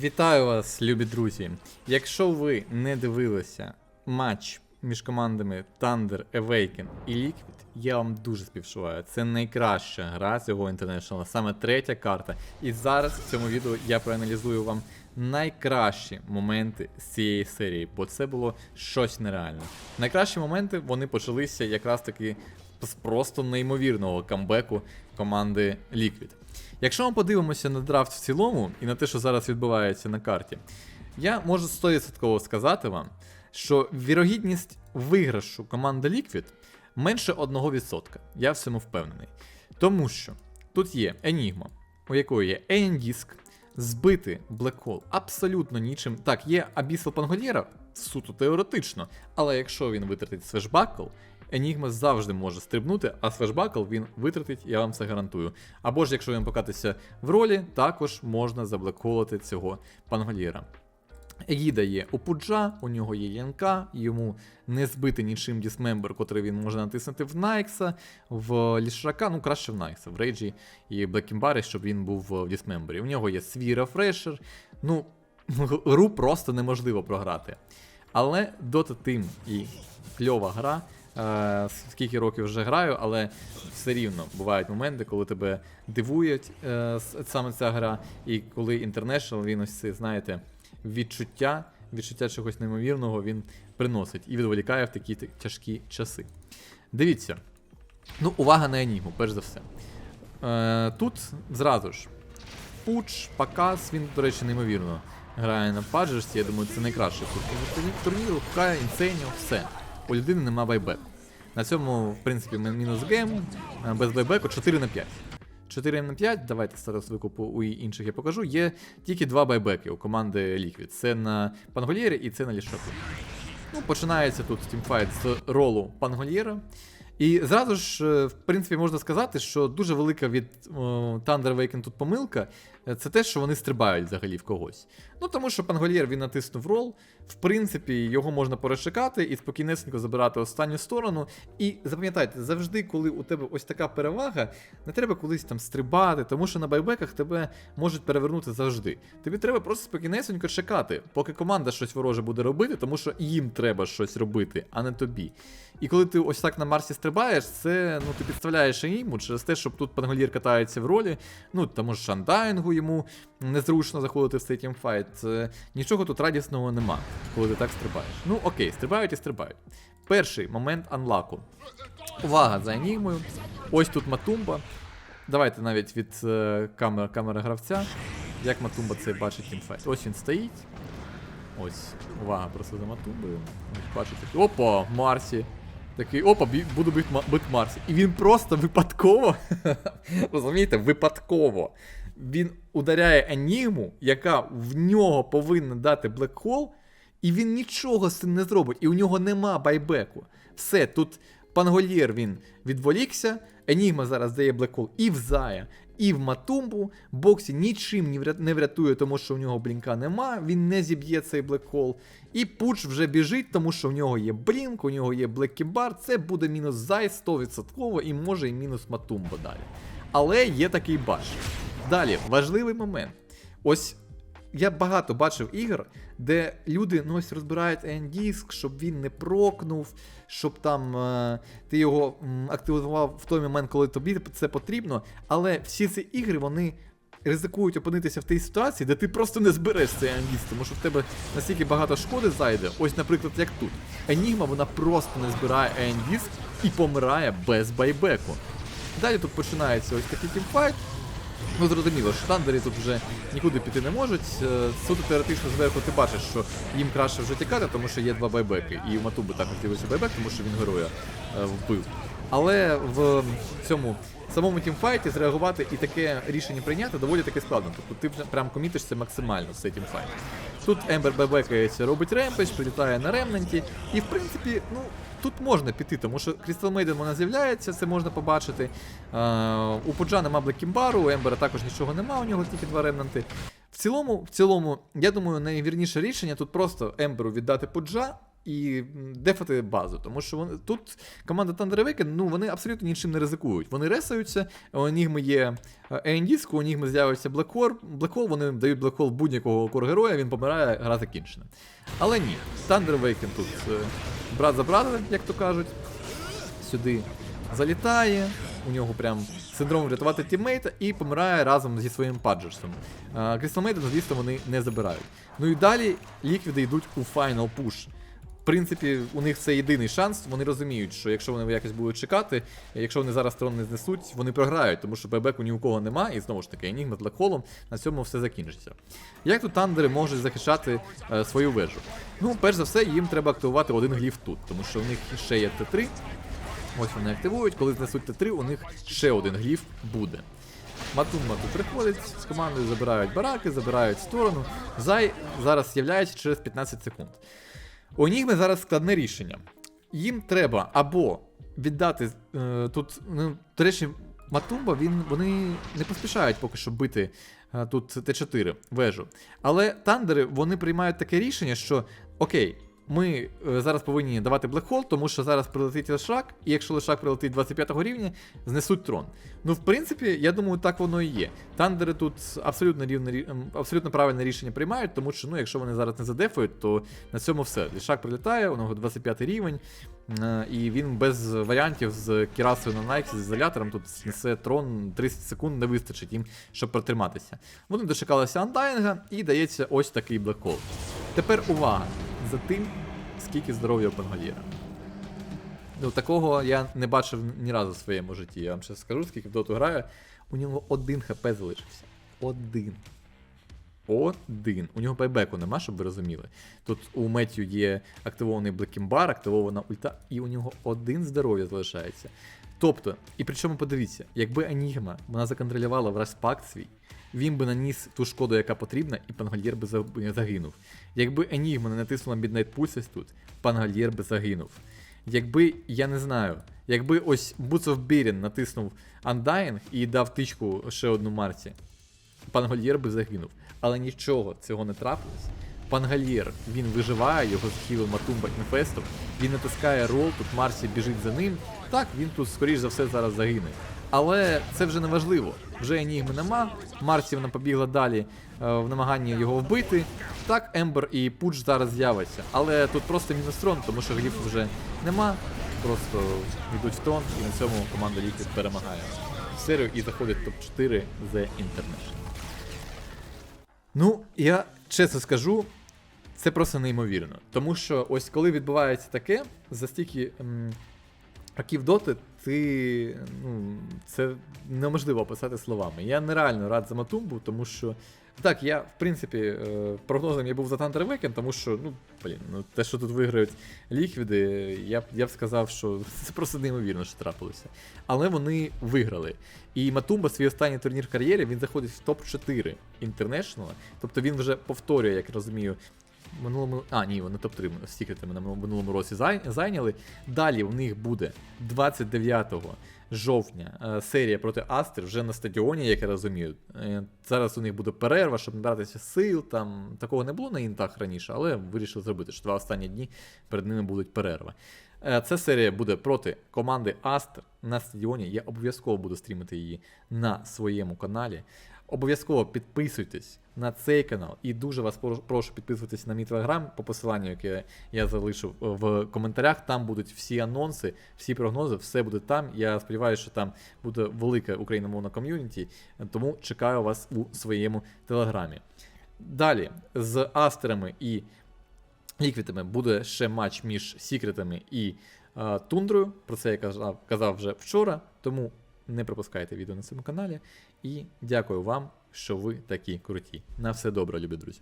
Вітаю вас, любі друзі. Якщо ви не дивилися матч між командами Thunder, Awaken і Liquid, я вам дуже співчуваю. Це найкраща гра цього International, саме третя карта. І зараз в цьому відео я проаналізую вам найкращі моменти з цієї серії, бо це було щось нереальне. Найкращі моменти вони почалися якраз таки з просто неймовірного камбеку команди Liquid. Якщо ми подивимося на драфт в цілому і на те, що зараз відбувається на карті, я можу 100% сказати вам, що вірогідність виграшу команди Liquid менше 1%. Я в цьому впевнений. Тому що тут є Enigma, у якої є Ендіск, збити Hole абсолютно нічим. Так, є Abyssal Pangoliera, суто теоретично, але якщо він витратить свежбакл, Енігма завжди може стрибнути, а свежбакл він витратить, я вам це гарантую. Або ж, якщо він покатися в ролі, також можна заблеколити цього пангольєра. Егіда є у Пуджа, у нього є Янка, йому не збити нічим дісмембер, котрий він може натиснути в Найкса, в Лішрака, ну краще в Найкса, в Рейджі і Блекімбарі, щоб він був в дісмембері. У нього є свій рефрешер. Ну, гру просто неможливо програти. Але Dota Team і кльова гра. Е, скільки років вже граю, але все рівно бувають моменти, коли тебе дивують е, саме ця гра, і коли International, він ось це, знаєте, відчуття, відчуття чогось неймовірного він приносить і відволікає в такі тяжкі часи. Дивіться. Ну, увага на Енігму, перш за все. Е, тут зразу ж Пуч, Пакас, він, до речі, неймовірно грає на паджерсі. Я думаю, це найкращий турнір турніру, Хукає, Інсеніо, все. У людини нема байбеку. На цьому, в принципі, мінус гейм, е, без байбеку 4 на 5. 4 на 5, давайте зараз викупу у інших я покажу. Є тільки два байбеки у команди Liquid. Це на Пангольєрі і це на Лішаку. Ну, починається тут тімфайт з ролу Пангольєра. І зразу ж, е, в принципі, можна сказати, що дуже велика від о, Thunder Awaken тут помилка. Це те, що вони стрибають взагалі в когось. Ну тому що Пангольєр він натиснув рол. В принципі, його можна перешикати і спокійнесенько забирати останню сторону. І запам'ятайте, завжди, коли у тебе ось така перевага, не треба колись там стрибати, тому що на байбеках тебе можуть перевернути завжди. Тобі треба просто спокійнесенько чекати, поки команда щось вороже буде робити, тому що їм треба щось робити, а не тобі. І коли ти ось так на Марсі стрибаєш, це ну ти підставляєш йому через те, щоб тут пангольєр катається в ролі. Ну тому ж шандайнгу йому незручно заходити в цей тімфайт. Е, Нічого тут радісного нема, коли ти так стрибаєш. Ну окей, стрибають і стрибають. Перший момент анлаку. Увага за енігмою. Ось тут Матумба. Давайте навіть від е, камер, камери гравця. Як Матумба це бачить тімфайт. Ось він стоїть. Ось, увага просто за Матумбою. Бачите. Опа, Марсі. Такий, опа, буду бити Марсі. І він просто випадково. Розумієте, випадково. Він ударяє Енігму, яка в нього повинна дати блекхол, і він нічого з цим не зробить. І у нього нема байбеку. Все, тут Пангольєр він відволікся. Енігма зараз дає блекхол і в Зая, і в Матумбу. Боксі нічим не врятує, тому що в нього блінка нема, він не зіб'є цей блекхол. І Пуч вже біжить, тому що в нього є блінк, у нього є блеккібар. Це буде мінус Зай 100% і може і мінус Матумба далі. Але є такий баш. Далі, важливий момент. Ось я багато бачив ігор, де люди ну, ось розбирають ендіск, щоб він не прокнув, щоб там е, ти його м, активував в той момент, коли тобі це потрібно. Але всі ці ігри вони ризикують опинитися в тій ситуації, де ти просто не збереш цей ендіск, тому що в тебе настільки багато шкоди зайде. Ось, наприклад, як тут. Енігма вона просто не збирає ендіск і помирає без байбеку. Далі тут починається ось такий тімфайт. Ну, зрозуміло, що тут вже нікуди піти не можуть. Е, Суто теоретично зверху ти бачиш, що їм краще вже тікати, тому що є два байбеки. І у Матуби також з'явився байбек, тому що він героя е, вбив. Але в цьому самому тімфайті зреагувати і таке рішення прийняти доволі таки складно. Тобто ти прям комітишся максимально в цей тімфайт. Тут Ембер байбекається, робить ремпейдж, прилітає на ремнанті, і в принципі, ну. Тут можна піти, тому що Crystal Maiden вона з'являється, це можна побачити. Е, у Пуджа нема Блекімбару, у Ембера також нічого нема, у нього тільки два ремнанти. В цілому, в цілому, я думаю, найвірніше рішення тут просто Емберу віддати Пуджа, і дефати базу. Тому що вони, тут команда Thunder Awaken, ну, вони абсолютно нічим не ризикують. Вони ресаються, у Енігми є Ендіск, у Енігми з'явиться Блекхор. Блекхол, вони дають Блекхол будь-якого кор героя, він помирає, гра закінчена. Але ні, Thunder Awaken тут е, брат за брата, як то кажуть, сюди залітає. У нього прям синдром врятувати тіммейта і помирає разом зі своїм паджерсом. Крісталмейта, звісно, вони не забирають. Ну і далі ліквіди йдуть у файнал пуш. В принципі, у них це єдиний шанс. Вони розуміють, що якщо вони якось будуть чекати, якщо вони зараз трон не знесуть, вони програють, тому що бебеку ні у кого нема, і знову ж таки, Енігма з Блекхолом, на цьому все закінчиться. Як тут тандери можуть захищати е, свою вежу? Ну, перш за все, їм треба активувати один гліф тут, тому що у них ще є Т3. Ось вони активують, коли знесуть Т3, у них ще один гліф буде. Матумба тут приходить з командою, забирають бараки, забирають сторону. Зай зараз з'являється через 15 секунд. У Нігми зараз складне рішення. Їм треба або віддати е, тут, ну, до речі, Матумба, він, вони не поспішають поки що бити е, тут Т4 вежу. Але тандери вони приймають таке рішення, що окей, ми е, зараз повинні давати блекхол, тому що зараз прилетить лишак, і якщо лишак прилетить 25 рівня, знесуть трон. Ну, в принципі, я думаю, так воно і є. Тандери тут абсолютно рівне ем, абсолютно правильне рішення приймають, тому що ну, якщо вони зараз не задефують, то на цьому все. Лішак прилітає, у нього 25 рівень, е, і він без варіантів з Кірасою на Найксі, з ізолятором тут знесе трон 30 секунд не вистачить їм, щоб протриматися. Вони дочекалися андайнга і дається ось такий блекхол. Тепер увага за тим, скільки здоров'я Пангольєра. Ну, такого я не бачив ні разу в своєму житті. Я вам ще скажу, скільки в доту граю. У нього один хп залишився. Один. Один. У нього байбеку нема, щоб ви розуміли. Тут у Меттю є активований Блекімбар, активована ульта, і у нього один здоров'я залишається. Тобто, і причому подивіться, якби Енігма вона законтролювала весь пакт свій, він би наніс ту шкоду, яка потрібна, і Пангольєр би загинув. Якби Енігма не натиснула Midnight Pulse тут, Пангольєр би загинув. Якби, я не знаю, якби ось Boots of Birin натиснув Undying і дав тичку ще одну Марті, Пангольєр би загинув. Але нічого цього не трапилось. Пангольєр, він виживає, його захилив Матумба Інфестом, він натискає рол, тут Марсі біжить за ним. Так, він тут, скоріш за все, зараз загине. Але це вже не важливо. Вже Енігми нема. Марсі вона побігла далі е, в намаганні його вбити. Так, Ембер і Пудж зараз з'явиться. Але тут просто мінус трон, тому що гліфу вже нема. Просто йдуть в трон, і на цьому команда Liquid перемагає серію і заходить в топ-4 The International. Ну, я чесно скажу, це просто неймовірно. Тому що ось коли відбувається таке, за стільки м, років доти, ти. Ну, це неможливо описати словами. Я нереально рад за Матумбу, тому що. Так, я, в принципі, е, прогнозом я був за Thunder Awaken, тому що, ну, блін, ну те, що тут виграють ліквіди, я б я б сказав, що це просто неймовірно, що трапилося. Але вони виграли. І Матумба свій останній турнір в кар'єрі він заходить в топ-4 International, тобто він вже повторює, як я розумію. Минулому, а, ні, вони топ-3 стікети секретами на минулому році зайняли. Далі у них буде 29 жовтня е, серія проти Астер вже на стадіоні, як я розумію. Е, Зараз у них буде перерва, щоб набратися сил. Там такого не було на інтах раніше, але вирішили зробити, що два останні дні перед ними будуть перерва. Е, Ця серія буде проти команди Астер на стадіоні. Я обов'язково буду стрімити її на своєму каналі. Обов'язково підписуйтесь на цей канал і дуже вас прошу підписуватись на мій телеграм по посиланню, яке я залишив е, в коментарях. Там будуть всі анонси, всі прогнози, все буде там. Я сподіваюся, що там буде велике україномовне ком'юніті, тому чекаю вас у своєму телеграмі. Далі з астерами і ліквідами буде ще матч між Сікретами і е, тундрою. Про це я казав, казав вже вчора, тому не пропускайте відео на цьому каналі. І дякую вам, що ви такі круті. На все добре, любі друзі.